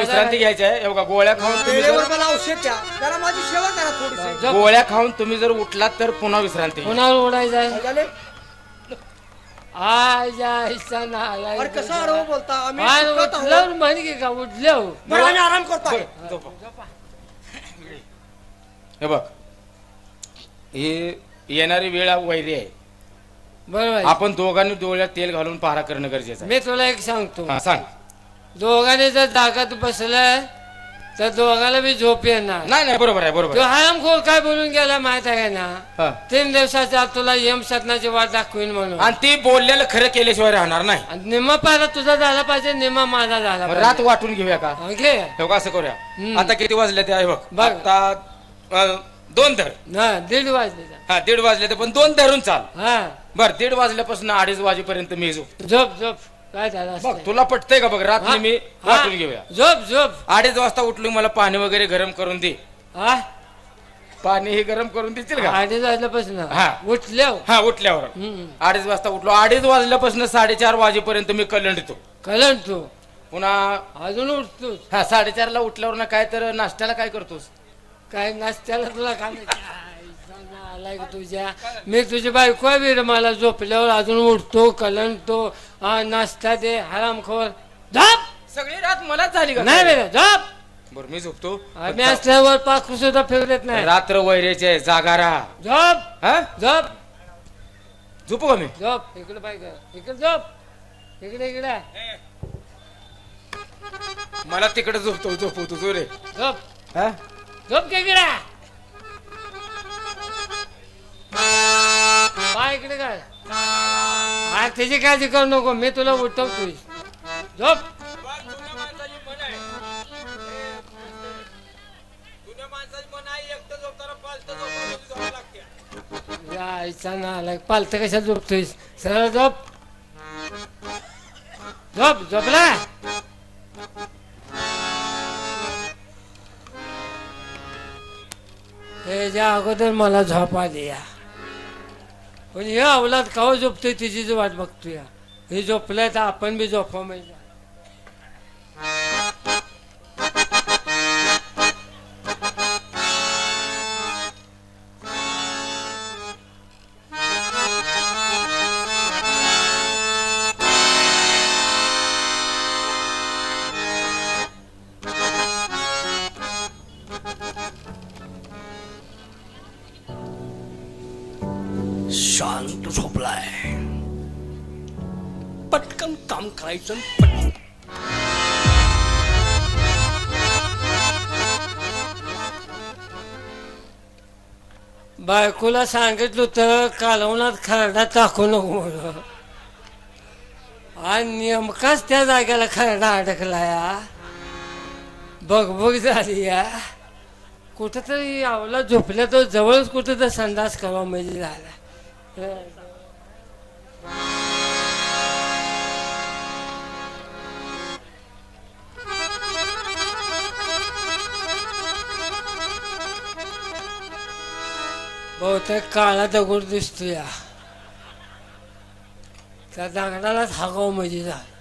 विश्रांती घ्यायची आहे हे बघा गोळ्या खाऊन तुम्ही वेळेवर जर मला औषध द्या जरा माझी सेवा करा थोडीशी. गोळ्या खाऊन तुम्ही जर उठलात तर पुन्हा विश्रांती घ्या. कोणावर उडायचं आहे झाले? आय जायचा ना आलाय अरे कसं आडवं बोलता आम्ही आय सुखात आहोत. उठल्यावर म्हण की का उठल्यावर बरं आम्ही आराम करतोय बरं, झोपा. हे बघ ही येणारी वेळ वैरी आहे बरोबर आहे. आपण दोघांनी डोळ्यात तेल घालून पहारा करणं गरजेचं आहे मी तुला एक सांगतो हा, सांग दोघांनी जर जागात बसलं तर दोघाला बी झोप येणार. नाही नाही बरोबर आहे बरोबर तो आहे. हरामखोर काय बोलून गेला माहीत आहे ना? हा. तीन दिवसाच्या आत तुला यम सदनाची वाट दाखवीन म्हणून. आणि ती बोललेलं खरं केल्याशिवाय राहणार नाही. आणि निम्मा पाहिला तुझा झाला पाहिजे निम्मा माझा झाला मग पाहिजे. रात वाटून घेऊया का? घे बघ असं करूया. आता किती वाजले ते आहे बघ. बघ. आता अं, दोन धर. हा दीड वाजले हा दीड वाजले ते पण दोन धरून चाल. हा. बर दीड वाजल्यापासून अडीच वाजेपर्यंत मी झोप. झोप झोप. काय झालं बघ असतंय? तुला पटतंय का बघ रात्री हा? मी हा? वाटून घेऊया. झोप झोप. अडीच वाजता उठलो मला पाणी वगैरे गरम करून दे. हा? पाणी हे गरम करून देतील का? अडीच वाजल्यापासून? हा. उठल्यावर? हा उठल्यावर. हम्म. अडीच वाजता उठलो. अडीच वाजल्यापासून साडेचार वाजेपर्यंत मी कलंडतो कळण तू पुन्हा अजून उठतोस? हा साडेचारला उठल्यावर ना काय तर नाश्त्याला काय करतोस? काय नाश्त्याला तुला काय आलाय तुझ्या? मी तुझी बायको बी मला झोपल्यावर अजून उठतो कलंडतो हा नाश्ता दे हरामखोर झोप! सगळी रात मलाच झाली का? नाही रे झोप! बरं मी झोपतो. आम्ही असल्यावर पाखरू सुद्धा फिरत नाही. रात्र वैरेचे आहे, जागा राहा. झोप! हा? झोप! झोपू का मी? झोप! इकडे पाहिजे इकडे झोप! इकडे इकडे. मला तिकडे झोपतो झोपवतो जो रे. झोप! हा? झोप की इकडे. पाय इकडे काय? हा त्याची काळजी करू नको मी तुला उठवतो झोप. यायचा ना पालत कशा झोपतोयस सरळ झोप. झोप झोपला? त्याच्या अगोदर मला झोप आली या. पण हे अवलाद काव झोपतोय तिची जी वाट या हे झोपलंय तर आपण बी झोपा म्हणजे. शांत झोपलाय. पटकन काम करायचं बायकोला सांगितलं होतं कालवणात खरडा टाकू नको म्हणून. आणि नेमकाच त्या जागेला खरडा अडकला या बघ झाली या कुठं तरी आवला झोपल्या तर जवळच कुठं तर संडास करावा म्हणजे झाला. बहुतेक काळा दगड दिसतो या त्या दगडालाच हागाव म्हणजे झालं.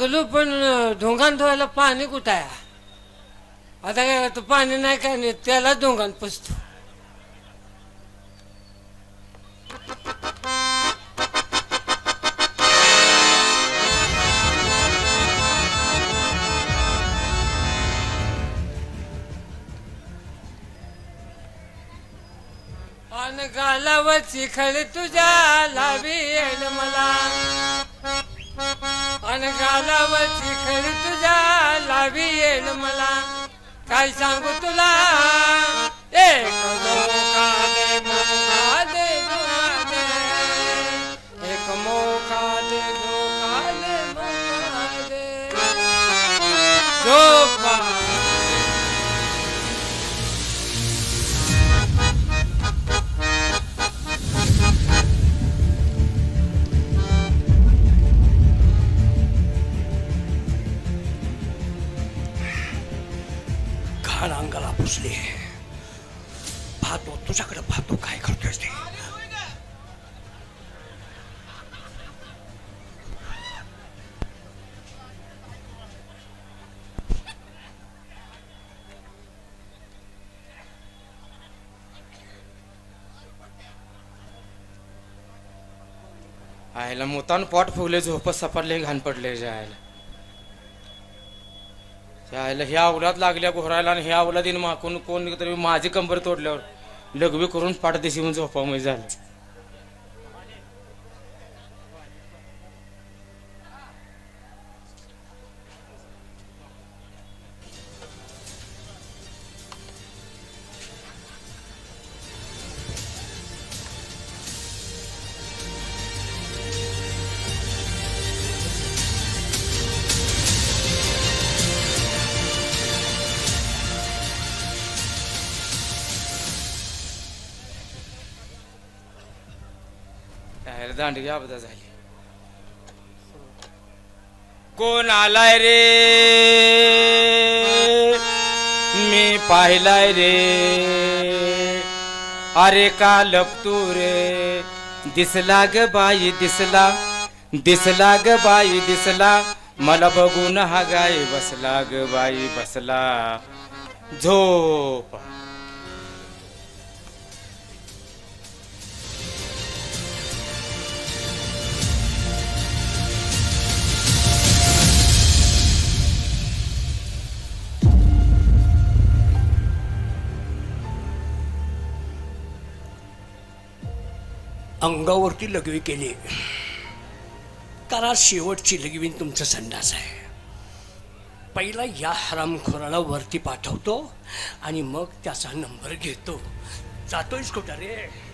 आयला पण ढोंगान धुवायला पाणी कुठं आहे? आता काय करतो पाणी नाही काय नाही त्याला ढोंगान पुसतो. अन गालावरची खळी तुझ्या लावी मला. अन गालावरची खरी तुझ्या लावी येईल मला. काय सांगू तुला? एक मोका दे मोका दे एक आयला मुतान पोट फुगले झोपत सपाटले घाण पडले जायला. जायला ह्या अवलाद लागल्या घोरायला आणि ह्या अवलादीन माकून कोण तरी माझी कंबर तोडल्यावर लघवी करून पाठदेशी म्हणून झोपामध्ये झालं. यायला झाली. कोण आलाय रे? मी पाहिलाय रे. अरे का लपतू रे? दिसला ग बाई दिसला. दिसला ग बाई दिसला. मला बघून हा गाय बसला ग बाई बसला. झोप. अंगावरती लघवी केली. करा शेवटची लघवी तुमचा संडास आहे. पहिला या हरामखोराला वरती पाठवतो आणि मग त्याचा नंबर घेतो. जातोयस कुठं रे?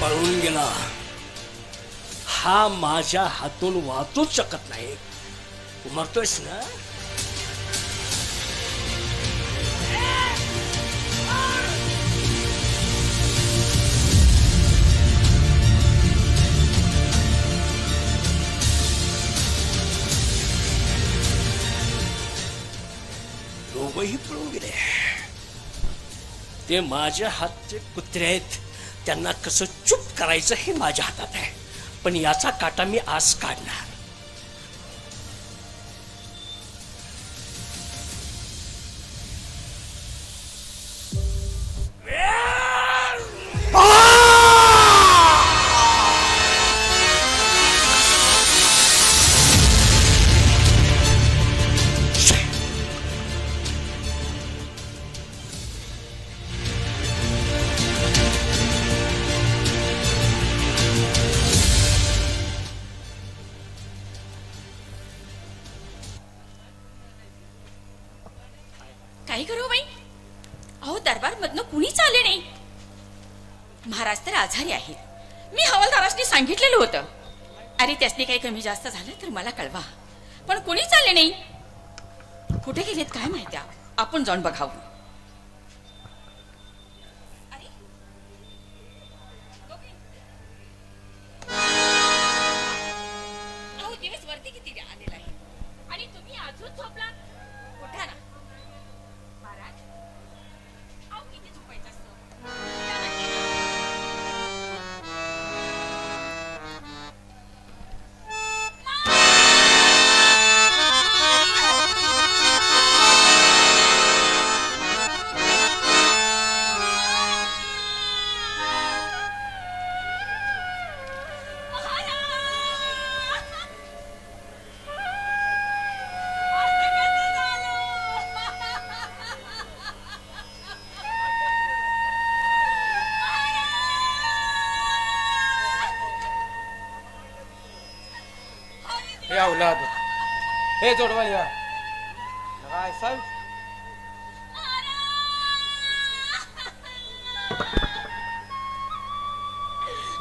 पळून गेला. हा माझ्या हातून वाचूच शकत नाही. उमरतोयस ना? दोघही पळून गेले. ते माझ्या हातचे कुत्रे आहेत. त्यांना कसं चुप करायचं हे माझ्या हातात आहे. पण याचा काटा मी आज काढणार. महाराज आहेत. मी हवालदारासनी सांगितलेलं होतं. अरे त्यासनी काही कमी जास्त झालं तर मला कळवा. पण कोणी चालले नाही? कुठे गेलेत काय माहिती? आपण जाऊन बघावं. हे अवलाद हे जोडवा या काय सांग.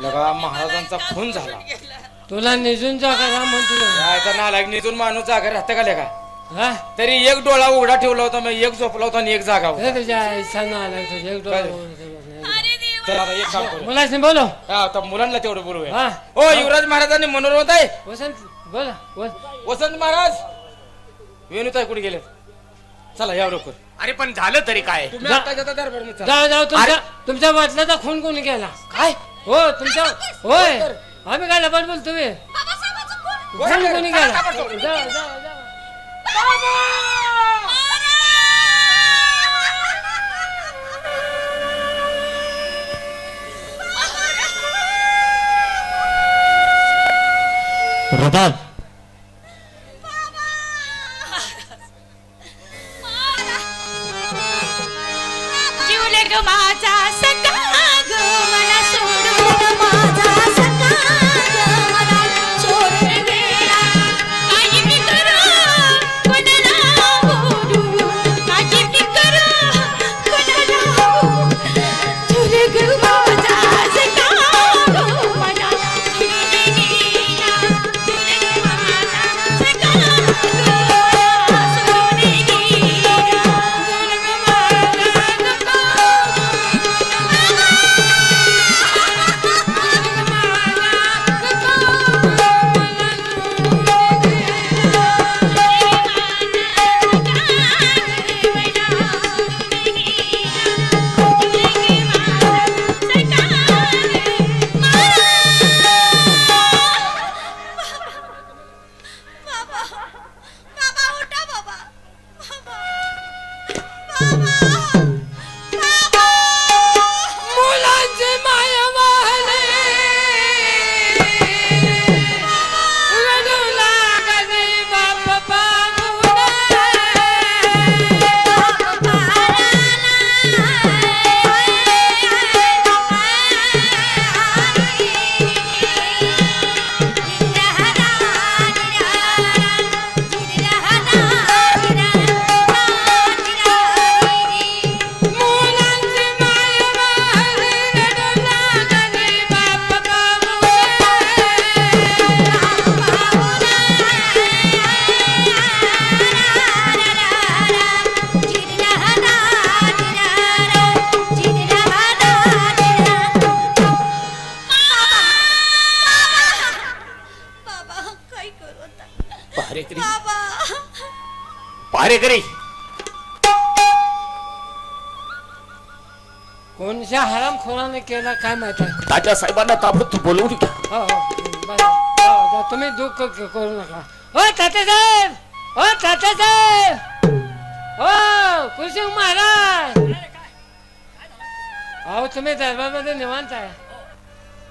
लगा महाराजांचा खून झाला. तुला निजून जा करा म्हणतो यायचा नालायक निजून माणूस जागा राहतं का लेका? हा? तरी एक डोळा उघडा ठेवला होता मी एक झोपला होता आणि एक जागा होता. हे तुझ्या आईचा आला तुझ्या एक डोळा ठेवला तर आता एक काम करू. मुलाच नाही बोलो हा, आता मुलांना तेवढं बोलूया. हा. हो युवराज महाराजांनी मनोरमत आहे. वसंत वसंत महाराज वेणूताई कुठे गेले चला या लवकर. अरे पण झालं तरी काय? तुम्ही जा. आता जाता दरबारमध्ये चला. जाऊ जाऊ तुमच्या तुमच्या वाटल्याचा खून कोणी केला? काय? हो तुमच्या होय. आम्ही काय लबाड बोल तुम्ही खून. कोणी केला जाऊ जाऊ जाऊ रदान जीवले ग माझा हरामखोराने केला काय माहीत? आहे तात्या साहेबांना ताबडतोब बोलवून घ्या हो हो. तुम्ही दुःख क- करू नका. हो तात्या साहेब! हो तात्या साहेब! हो कुलसिंग महाराज! अहो तुम्ही दरबारमध्ये निवांत आहे.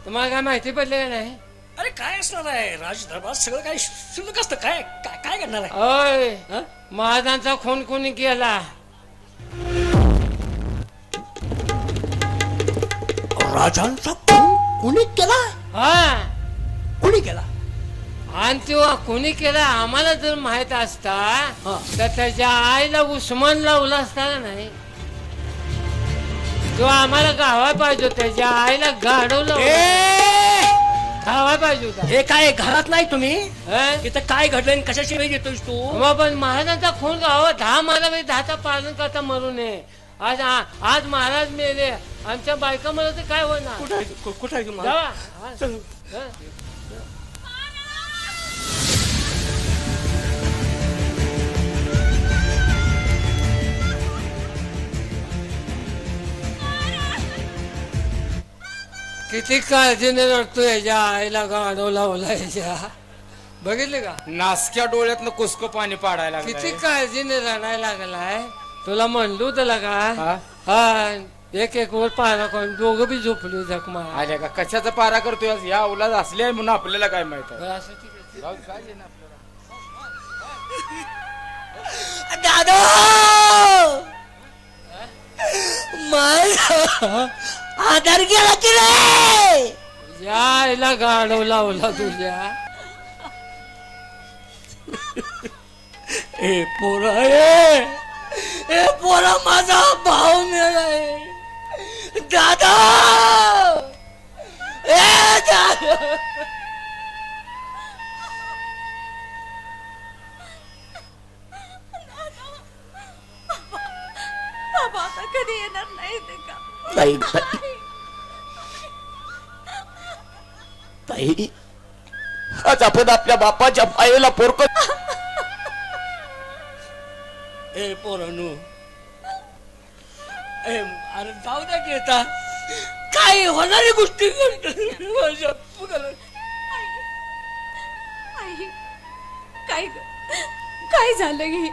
तुम्हाला काय माहिती पडली का नाही? अरे काय असणार आहे? राज दरबार सगळं काय शुल्लक असतं. काय काय काय करणार आहे? हं? महाराजांचा खून कोणी केला? राजांचा खून कुणी केला? हा. कुणी केला? आणि तेव्हा कोणी केला आम्हाला जर माहीत असता हा. तर त्याच्या आईला उस्मान लावला असता नाही. तो आम्हाला गावा पाहिजे होता. त्याच्या आईला गाडवलं गावा पाहिजे होता. हे काय घरात नाही तुम्ही? हं? तिथं काय घडलं आणि कशाची वेळ येतोयस तू? मग पण महाराजांचा खून गावा दहा बाई दहाचा पालन करता मरू नये. आज आ- आज महाराज मेले आमच्या बायका मला तर काय होणार कुठं आहे कु- कुठं आहे तुम्हाला? जावा. हा. चल. हं? किती काळजीने रडतो याच्या आईला गाडव लावला याच्या बघितले का नासक्या डोळ्यातनं कुसक पाणी पाडायला लागलंय. किती काळजीने रडायला लागलाय तुला म्हणलो तुला का हा? हा एक एक वर पारा करून दोघं बी झोपली जख मारा आल्या का कशाचा पारा करतोय आज? या औलाद असले आहे म्हणून आपल्याला काय माहीत आहे असं ठीक आहे. जाऊ दे, काय देणं आपल्याला. दादा माझा आधार गेला की रे या आईला गाडव लावला तुझ्या ए पोरा ए हे पोरा माझा भाव मेलाय दादा! दादा! कधी येणार नाही ताई ताई. आज आपण आपल्या बापाच्या पायेला पोरकत ए पोरानू. ए अरे जाऊ द्या की आता. काय होणारी गोष्टी काय काय झालं हे?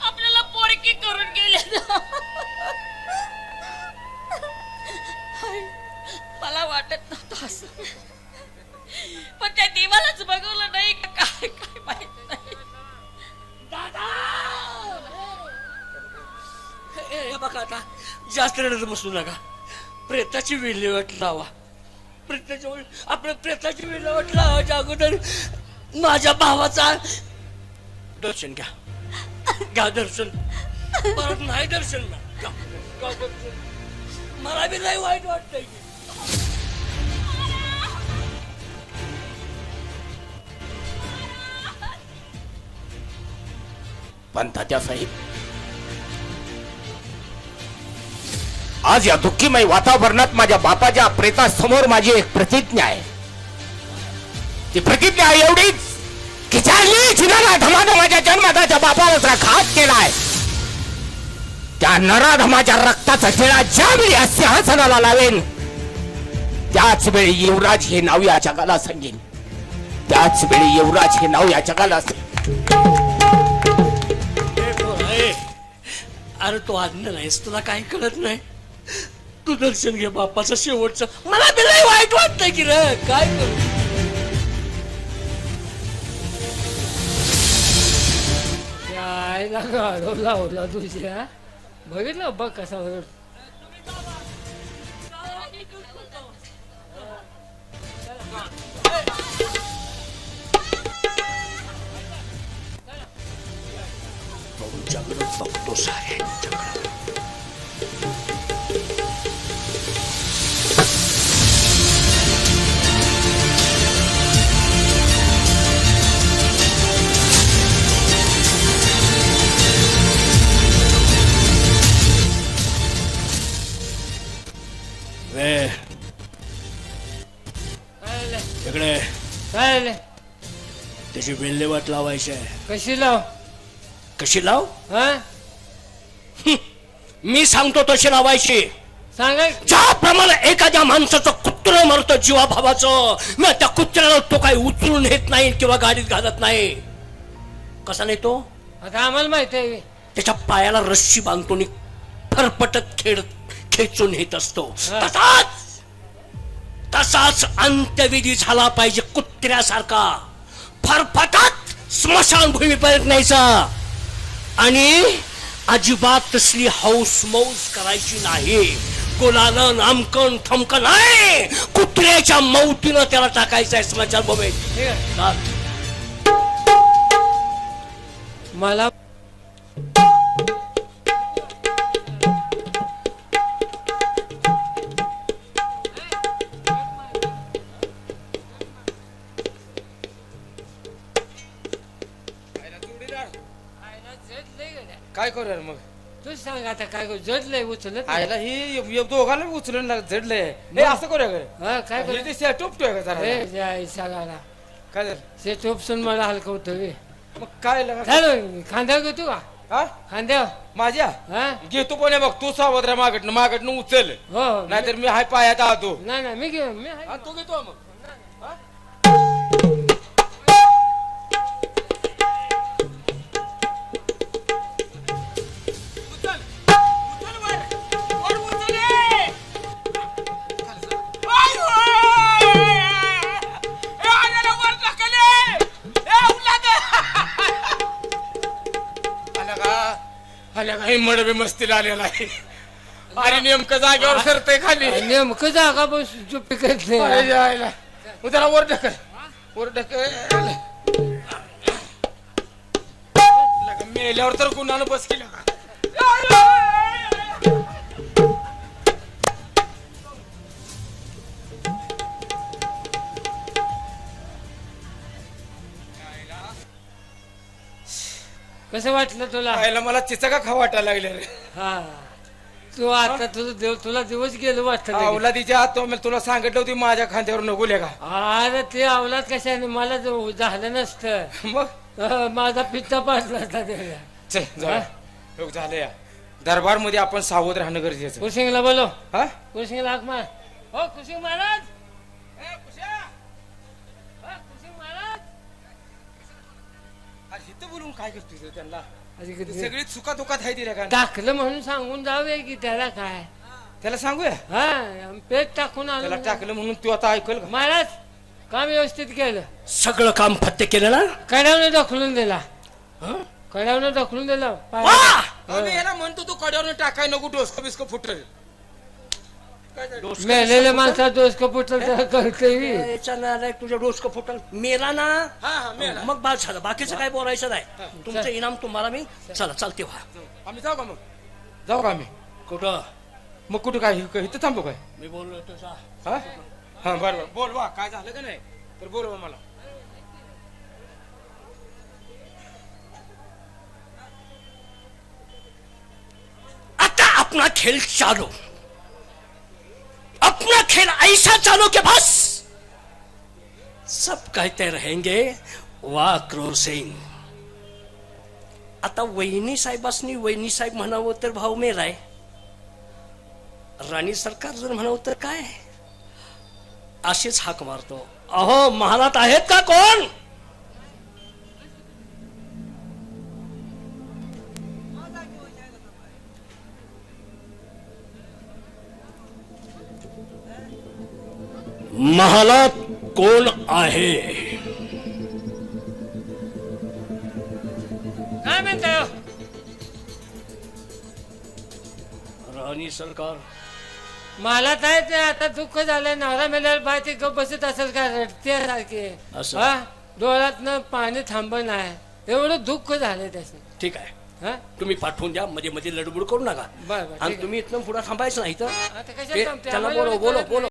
आपल्याला पोरकी करून गेले. मला वाटत नव्हतं. असं. पण त्या देवालाच बघवलं नाही का? हे बघा आता जास्त रडत बसू नका. प्रेताची विल्हेवाट लावा. प्रेताच्या वेळी प्रेताची विल्हेवाट लावायच्या अगोदर माझ्या भावाचा दर्शन घ्या. घ्या दर्शन. परत नाही दर्शन ना. घ्या, घ्या दर्शन. मला बी नाही वाईट वाटतंय. पण साहेब आज या दुःखीमय वातावरणात माझ्या बापाच्या प्रेतासमोर माझी एक प्रतिज्ञा आहे. ती प्रतिज्ञा आहे एवढीच की ज्यांनी जिनाला धमाधमाच्या जन्मदाच्या बापाला घात केलाय त्या नराधमाच्या रक्ताचा टिळा ज्यावेळी या सिंहासनाला लावेन त्याच वेळी युवराज हे नाव या जगाला सांगेन. त्याच वेळी युवराज हे नाव या जगाला अरे तू अन्न नाहीस तुला काही कळत नाही? तू दर्शन घे बापाचं शेवटचं. मला बी लय वाईट वाटतंय की रे. काय करू? आईला गाडो लावला तुझ्या. बघितलं बघ कसा बघतो सारे विल्हेवाट लावायची. आहे कशी लाव? कशी लाव? हा? मी सांगतो तशी लावायची. सांगा ज्याप्रमाणे एखाद्या माणसाचं कुत्र मरतं जीवाभावाचं मी त्या कुत्र्याला तो काही उचलून नेत नाही किंवा गाडीत घालत नाही. कसा नेतो? आता आम्हाला माहीत आहे. त्याच्या पायाला रस्सी बांधतो आणि फरफटत खेळ खेचून नेत असतो. हा. तसाच तसाच अंत्यविधी झाला पाहिजे कुत्र्यासारखा. फरफटत स्मशानभूमीपर्यंत न्यायचा आणि अजिबात तसली हौस मौस करायची नाही. कोणानं नामकन थमकन नाही. कुत्र्याच्या मौतीनं त्याला टाकायचं आहे स्मशानभूमीत. ठीक मला सांग आता काय करू? जडलंय उचलत नाही. आयला ही दोघांना उचलून झडलंय हे असं करूया का? हा काय हे ते से- टोपतोय का जरा? हे जाय सगाला काय झालं? ते टोपसून मला हलकं होतं रे. मग काय लगा झालं खांद्यावर घेतो का? हा? खांद्यावर? माझ्या? हा? घेतो पण हे बघ तू सावत्र मागटनं मागटनं उचल. हो हो. नाहीतर मी हाय पायात आतो नाही नाही मी घेऊ मी आहे. तू घेतो मग. काही मडबे मस्तीला आलेला आहे. अरे नेमकं जागेवर सरतय खाली. नेमकं जागा बस चुप्पी करत नाही. उद्याला वर ढकल. वर ढकल. लगा मेल्यावर तर कुणाला बस केलं का कसं वाटलं तुला? पाहायला मला चिचका खा वाटायला लागले रे. हा. तू आता तुझं देव तुला दिवस गेलो वाटत अवलादीच्या आत तो मी तुला सांगितलं होती माझ्या खांद्यावर नको का? अरे ते अवलाद कशाने? मला जो- झालं नसतं. मग? अं, माझा पित्ता पाडला असता त्याला चल जाऊया. झालं या. दरबारमध्ये आपण सावध राहणं गरजेचं कुशिंगला बोलो. हा? हाक मार हो कुशिंग महाराज. अरे इथं बोलून काय करतोय रे त्यांना? अरे ते किती- सगळी चुका दुखात आहे तिला का टाकलं म्हणून सांगून जाऊया की त्याला काय. त्याला सांगूया? हा पेट टाकून त्याला आलो टाकलं म्हणून तू आता ऐकल का? महाराज काम व्यवस्थित केलं. सगळं काम फत्ते केलं ना? कड्यावनं ढकलून दिला. हं? कड्यावनं ढकलून दिला. पाय- वा! आम्ही याला म्हणतो तू कड्यावर टाकाय नको डोसकं बिस्क फुटल मेलेल्या माणसा दोष कपूट करते तुझ्या डोसकं फुटल मेला ना हा हा मेला. मग बाद झालं बाकीचं काय बोलायचं नाही तुमचं इनाम तुम्हाला मी चला चालते व्हा आम्ही जाऊ का मग जाऊ का आम्ही कुठं मग कुठं काय इथं थांबू काय मी बोललो तुझा हा हा बरं बरं बोल वा काय झालं का नाही तर बोल बा मला आता अपना खेल चालू अपना खेल ऐसा चालू के बस। सब कहते रहेंगे वाह क्रोर सिंग आता वहिनी साहेबासनी वहिनी साहेब म्हणावं तर भाऊ मेराय राणी सरकार जर म्हणावं तर काय? अशीच हाक मारतो. अहो महालात आहेत का कोण? महालात कोण आहे? काय म्हणताय हो? राणी सरकार. मला काय ते आता दुःख झालं नवरा मेल्यावर बाय ते गप बसत असेल का रडते सारखे असं? हा? डोळ्यातनं पाणी थांब नाही एवढं दुःख झालं त्याचं. ठीक आहे. हा? तुम्ही पाठवून द्या मध्ये मध्ये लडबड करू नका. बरं, बरं, ठीक आणि आहे. तुम्ही इथनं पुढे थांबायचं नाही तर? आता कशाला ते- थांबते? त्याला आम्हाला बोलो बोलो बोलो